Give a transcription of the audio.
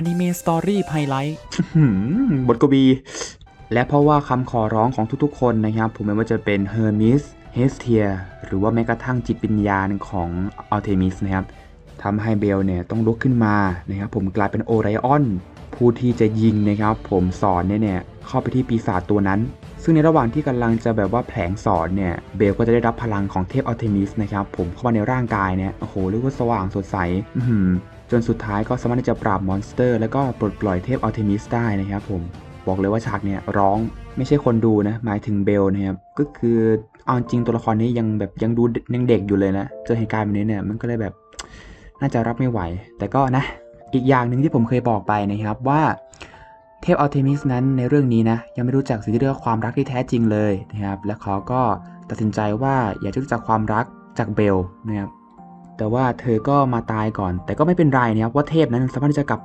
อนิเมะสตอรี่ไฮไลท์บทกวี และเพราะว่าคำขอร้องของทุกๆ คนนะครับ ผมไม่ว่าจะเป็นเฮอร์มิสเฮสเทียหรือว่าแม้กระทั่งจิตวิญญาณของอัลเทมิสนะครับทำให้เบลเนี่ยต้องลุกขึ้นมานะครับผมกลายเป็นโอไรออนผู้ที่จะยิงนะครับ ผมสอนเนี่ยเนี่ยเข้าไปที่ปีศาจตัวนั้น ซึ่งในระหว่างที่กำลังจะแบบว่าแผลงสอนเนี่ยเบลก็จะได้รับพลังของเทพอัลเทมิสนะครับผมเข้ามาในร่างกายเนี่ยโอ้โหเรียกว่าสว่างสดใสอื จนสุดท้ายก็สามารถที่จะปราบมอนสเตอร์ แล้วก็ปลดปล่อยเทพอัลเทมิสได้นะครับผมบอกเลยว่าฉากเนี่ยร้องไม่ใช่คนดูนะหมายถึงเบลนะครับก็คือเอาจริงตัวละครนี้ยังแบบยังดูยังเด็กอยู่เลยนะเจอเหตุการณ์แบบนี้เนี่ยมันก็เลยแบบน่าจะรับไม่ไหว แต่ก็นะอีกอย่างหนึ่งที่ผมเคยบอกไปนะครับว่าเทพอัลเทมิสนั้นในเรื่องนี้นะยังไม่รู้จักสิ่งที่เรียกว่าความรักที่แท้จริงเลยนะครับและเขาก็ตัดสินใจว่าอยากจะรู้จักความรักจากเบลนะครับ แต่ว่าเธอก็มาตายก่อน แต่ก็ไม่เป็นไรนะครับว่าเทพนั้นสามารถที่จะกลับ